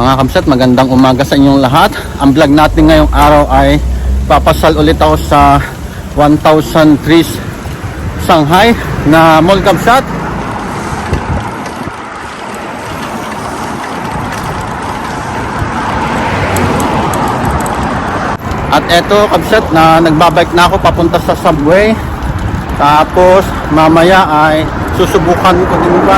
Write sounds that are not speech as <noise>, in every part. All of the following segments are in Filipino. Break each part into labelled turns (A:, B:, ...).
A: Mga kamsat, magandang umaga sa inyong lahat. Ang vlog natin ngayong araw ay papasal ulit ako sa 1,000 trees Shanghai na mall kamsat. At eto kamsat na nagbabike na ako papunta sa subway. Tapos mamaya ay susubukan ko din ba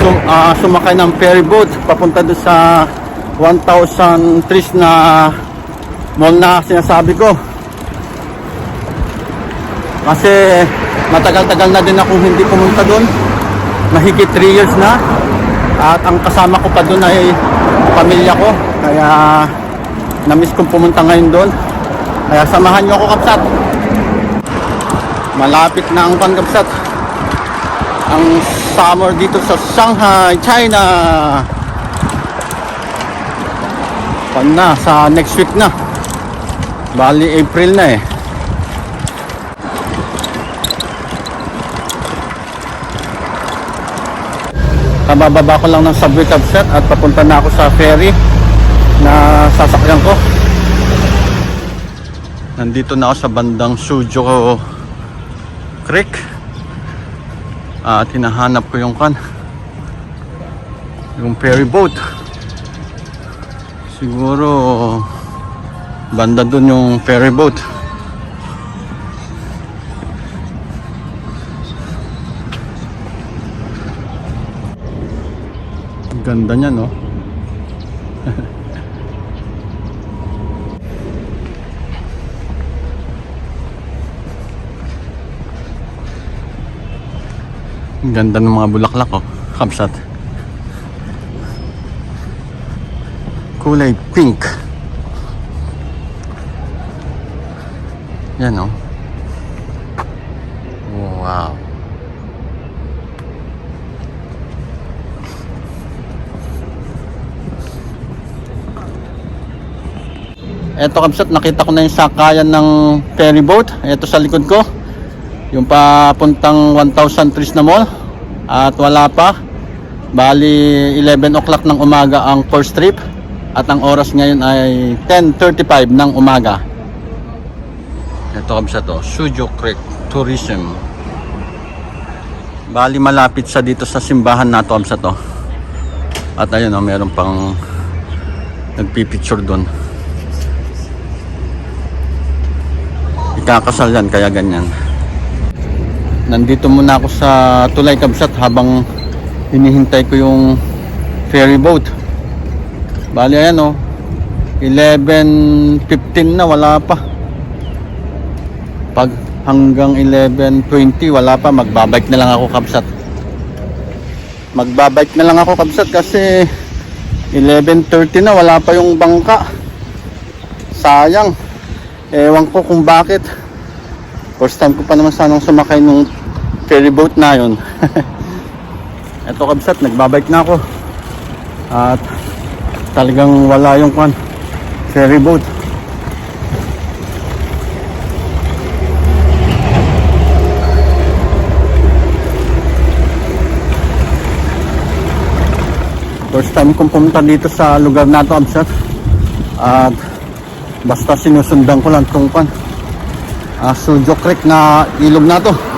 A: sum, ah, sumakay ng ferry boat papunta doon sa 1,000 trees na mall na sinasabi ko. Kasi matagal-tagal na din akong hindi pumunta doon. Mahigit 3 years na. At ang kasama ko pa doon ay pamilya ko. Kaya na-miss kong pumunta ngayon doon. Kaya samahan niyo ako kapsat. Malapit na ang pangkapsat. Ang summer dito sa Shanghai, China. Pan na, sa next week na. Bali, April na eh. Kabababa ko lang ng subway capset at papunta na ako sa ferry na sasakyan ko. Nandito na ako sa bandang Sujo Creek. At hinahanap ko yung kan yung ferry boat. Siguro banda dun yung ferry boat. Ganda niya, no? <laughs> Ganda ng mga bulaklak, oh. Kamsat. Kulay pink. Yan, oh. Wow. Eto kamsat, nakita ko na yung sakayan ng ferry boat. Eto sa likod ko. Yung papuntang 1,000 trees na mall. At wala pa. Bali, 11 o'clock ng umaga ang first trip. At ang oras ngayon ay 10.35 ng umaga. Ito kamsat to, Sujo Creek Tourism. Bali, malapit sa dito sa simbahan na to kamsat to. At ayun, oh, meron pang nagpipicture doon. Ikakasal yan, kaya ganyan. Nandito muna ako sa Tulay Kabsat habang hinihintay ko yung ferry boat. Bali ayan o, 11.15 na, wala pa. Pag hanggang 11.20, wala pa, magbabike na lang ako Kabsat. Magbabike na lang ako Kabsat kasi 11.30 na, wala pa yung bangka. Sayang. Ewan ko kung bakit. First time ko pa naman sanang sumakay nung ferry boat na yun. <laughs> Eto kabsat, nagbabike na ako. At talagang wala yung kwan, ferry boat. First time kong pumunta dito sa lugar na to, kabsat. At basta sinusundan ko lang tong pan uh, Sujo Creek na ilog na to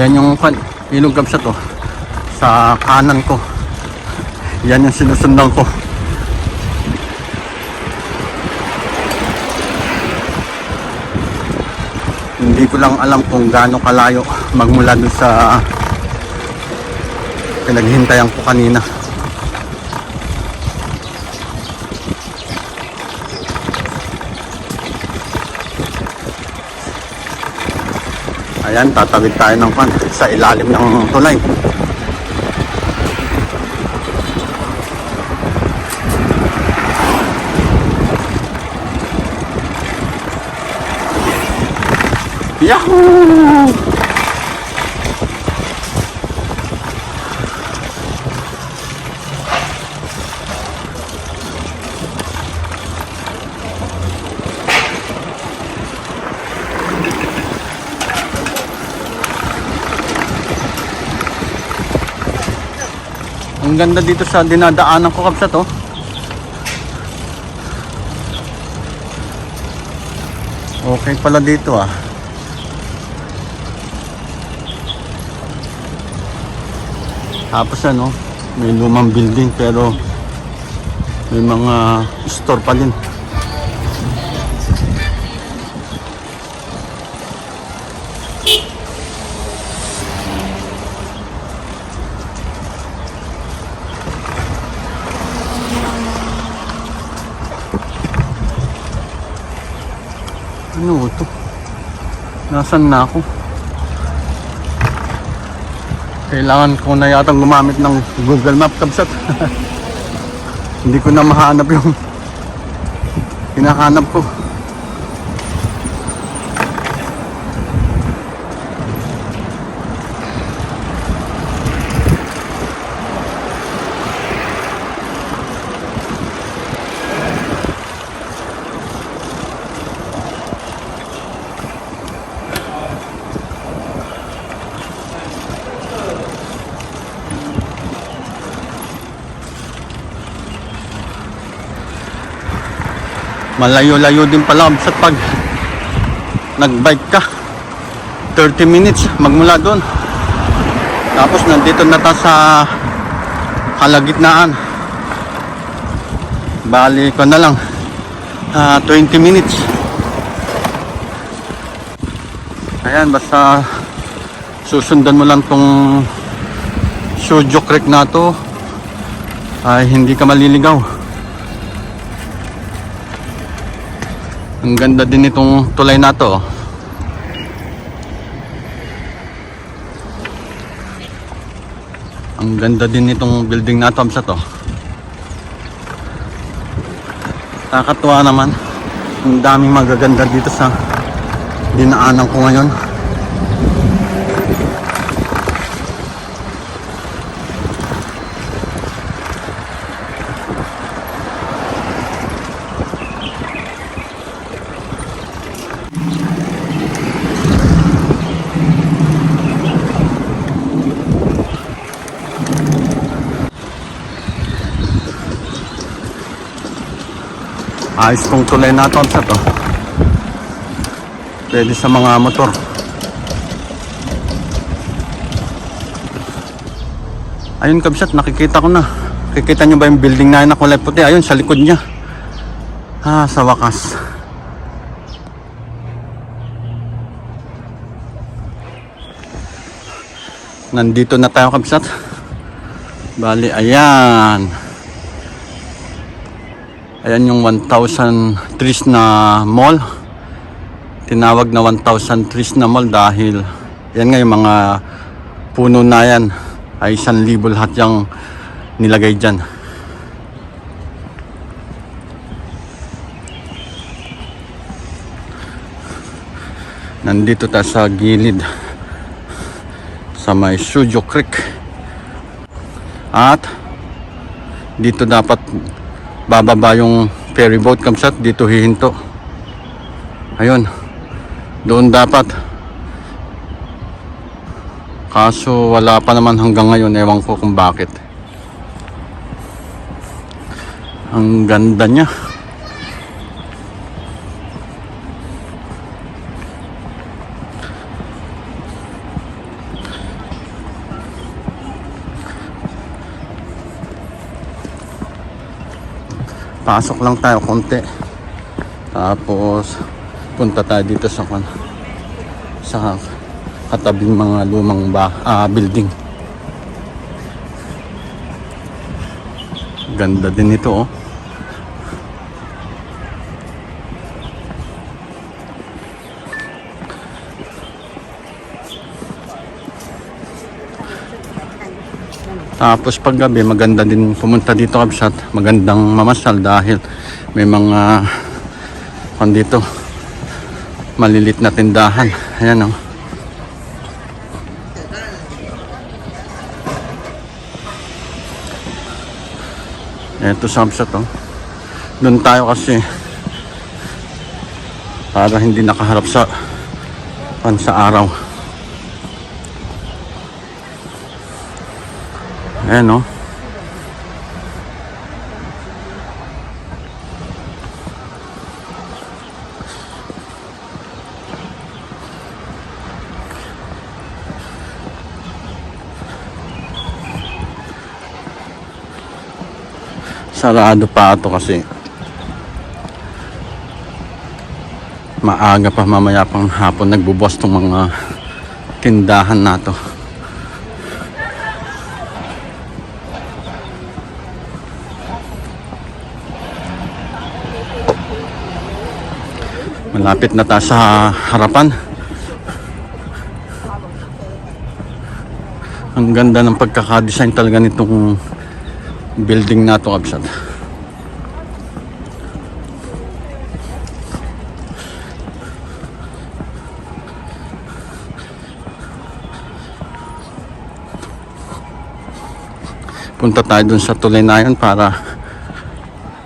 A: ayan yung ilog kabsa to. Sa kanan ko. Yan yung sinusundan ko. Hindi ko lang alam kung gaano kalayo magmula dun sa pinaghintayan ko kanina ayan tatawid tayo ng pan sa ilalim ng tulay Yahoo! Ganda dito sa dinadaanan ko kapsat oh. Okay pala dito ah. Tapos ano, may lumang building pero may mga store pa din. Nasaan na ako? Kailangan ko na yata gumamit ng Google Map kabsat. <laughs> Hindi ko na mahanap yung hinahanap ko. Malayo-layo din pala sa pag nagbike ka. 30 minutes magmula doon. Tapos nandito na ta sa kalagitnaan. Bali ko na lang ah, 20 minutes. Ayan, basta susundan mo lang tong Shoujo Creek na to ay hindi ka maliligaw. Ang ganda din itong tulay na to. Ang ganda din itong building na to, sa to. Nakakatuwa naman. Ang daming magaganda dito sa dinaanan ko ngayon. Ayos tong tulay na to, sa to. Pwede sa mga motor. Ayun kabsat, nakikita ko na. Nakikita nyo ba yung building na yun na kulay puti? Ayun, sa likod niya. Ah, sa wakas. Nandito na tayo kabsat. Bali, ayan. Ayan yung 1,000 trees na mall. Tinawag na 1,000 trees na mall dahil yan nga yung mga puno na yan ay 1,000 lahat yung nilagay dyan. Nandito tayo sa gilid sa may Sujo Creek. At dito dapat bababa yung ferry boat kamsat dito hihinto. Ayun doon dapat. Kaso wala pa naman hanggang ngayon ewan ko kung bakit. Ang ganda niya pasok lang tayo konti. Tapos punta tayo dito sa kan sa katabing mga lumang ba, ah, building. Ganda din ito oh Tapos pag gabi maganda din pumunta dito kabsat. Magandang mamasal dahil may mga kung dito malilit na tindahan. Ayan oh. Ito samsat oh. Doon tayo kasi para hindi nakaharap sa pan sa araw. Ayan no. Sarado pa ito kasi. Maaga pa mamaya pang hapon nagbubukas tong mga tindahan na to. Malapit na tayo sa harapan. Ang ganda ng pagkakadesign talaga nitong building na ito kabsat punta tayo dun sa tulay na yun para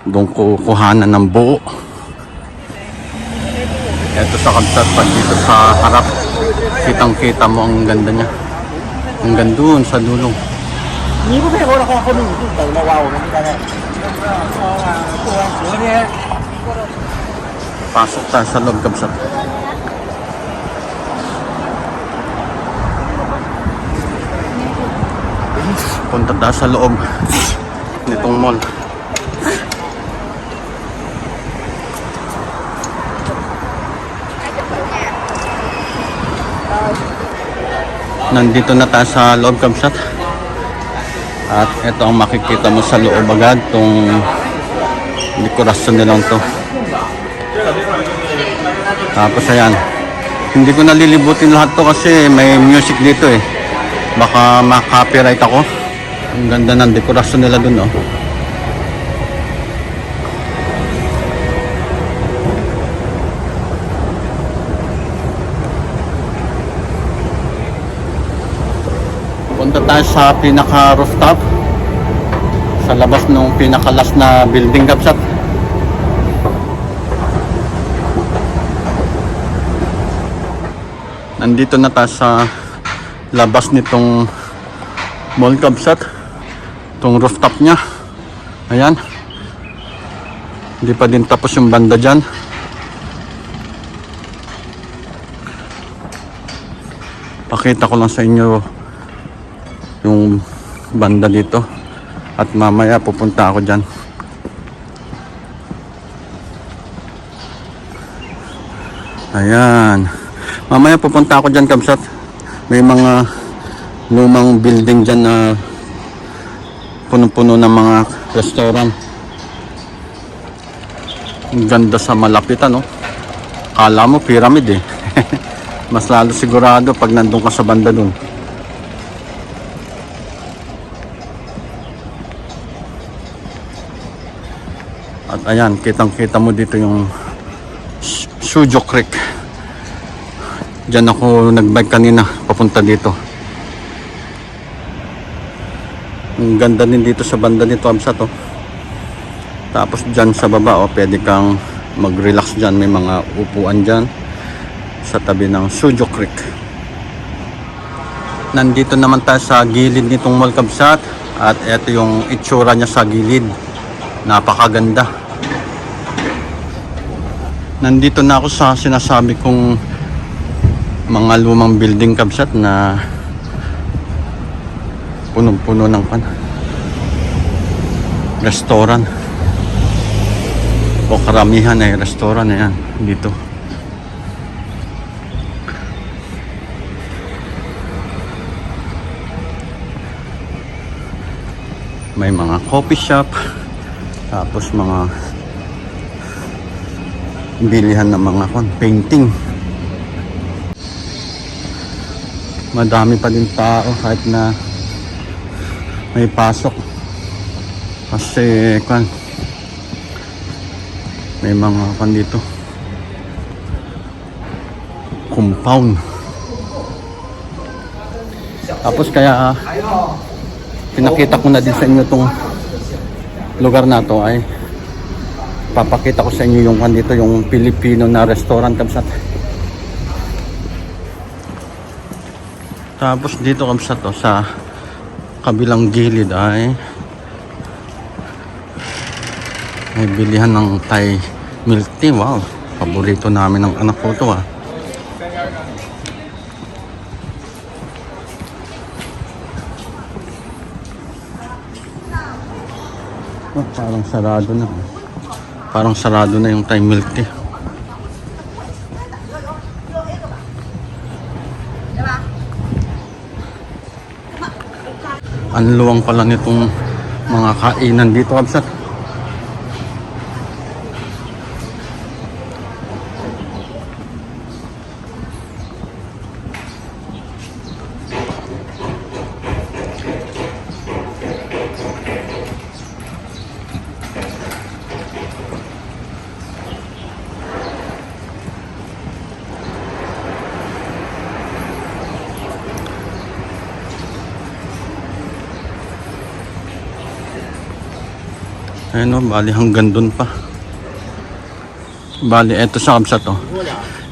A: doon kukuhanan ng buo ito sa Kamsat pag dito sa harap kitang kita mo ang ganda niya. Hanggang doon sa
B: dulong hindi ko pero ako ako nung dito tayo nawawa ng kita
A: pasok tayo sa loob Kamsat punta tayo sa loob <laughs> nitong mall. Nandito na tayo sa loob kabsat at ito ang makikita mo sa loob agad tong dekorasyon nilang to. Tapos ayan hindi ko nalilibutin lahat to kasi may music dito eh. Baka ma-copyright ako. Ang ganda ng dekorasyon nila dun oh tayo sa pinaka rooftop. Sa labas ng pinaka last na building kapsat nandito na tayo sa labas nitong mall kabsat itong rooftop nya ayan. Hindi pa din tapos yung banda dyan. Pakita ko lang sa inyo yung banda dito. At mamaya pupunta ako dyan. Ayan. Mamaya pupunta ako dyan kabsat may mga lumang building dyan na punong-puno ng mga restaurant. Ganda sa malapit ano? Kala mo pyramid eh. <laughs> Mas lalo sigurado pag nandun ka sa banda dun at ayan kitang kita mo dito yung Su- Sujo Creek Diyan ako nagbike kanina papunta dito. Ang ganda din dito sa banda nito Amsa to. Tapos diyan sa baba oh, pwede kang mag-relax diyan, may mga upuan diyan sa tabi ng Sujo Creek. Nandito naman tayo sa gilid nitong Mall Kabsat at ito yung itsura niya sa gilid. Napakaganda. Nandito na ako sa sinasabi kong mga lumang building kabsat na punong-puno ng pan restaurant. O karamihan ay restaurant na yan dito. May mga coffee shop tapos mga bilihan ng mga kon painting. Madami pa din tao kahit na may pasok. Kasi kan may mga kan dito. Compound. Tapos kaya pinakita ko na din sa inyo tong lugar na to ay papakita ko sa inyo yung kan dito yung Filipino na restaurant kamsat Tapos dito kami sa to sa kabilang gilid ay may bilihan ng Thai milk tea. Wow, paborito namin ng anak ko to ah. Oh, parang sarado na. Parang sarado na yung Thai milk tea. Ang luwang pala nitong mga kainan dito, Kabsat. no? Bali hanggang dun pa. Bali, eto sa kamsa to.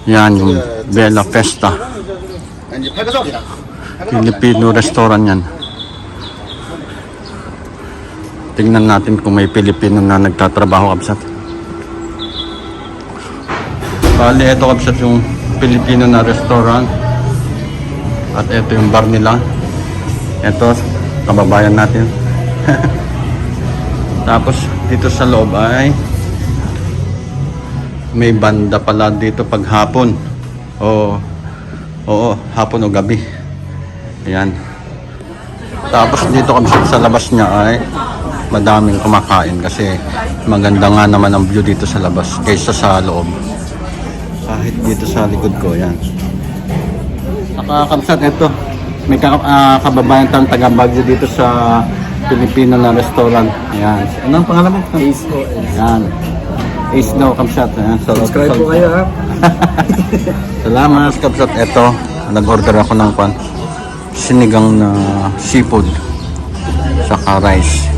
A: Yan yung Bella Festa. Filipino restaurant yan. Tingnan natin kung may Pilipino na nagtatrabaho kapsat. Bali, eto kapsat yung Pilipino na restaurant. At eto yung bar nila. Eto, kababayan natin. <laughs> Tapos dito sa loob ay may banda pala dito pag hapon. O oo, hapon o gabi. Ayan. Tapos dito kami sa labas niya ay madaming kumakain kasi maganda nga naman ang view dito sa labas kaysa sa loob. Kahit dito sa likod ko, yan. Nakakamsat ito. May ah, kababayan tayong taga Baguio dito sa Filipino na restaurant. Ayan. Ano ang pangalan mo?
B: Ace po.
A: Ayan. Ace daw, Kamsat. Ayan.
B: Subscribe po kayo ha. <laughs>
A: Salamat, Kamsat. Ito, nag-order ako ng pan. Sinigang na seafood. Saka rice.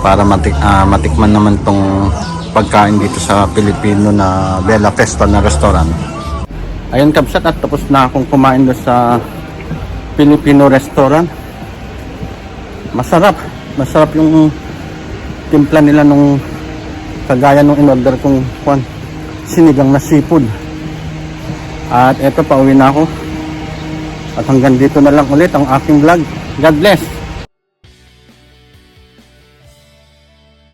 A: Para matik ah, matikman naman tong pagkain dito sa Pilipino na Bella Festa na restaurant. Ayun, Kamsat. At tapos na akong kumain doon sa Filipino restaurant. Masarap. Masarap yung timpla nila nung kagaya nung in-order kong kwan, sinigang na seafood. At eto, pauwi na ako. At hanggang dito na lang ulit ang aking vlog. God bless!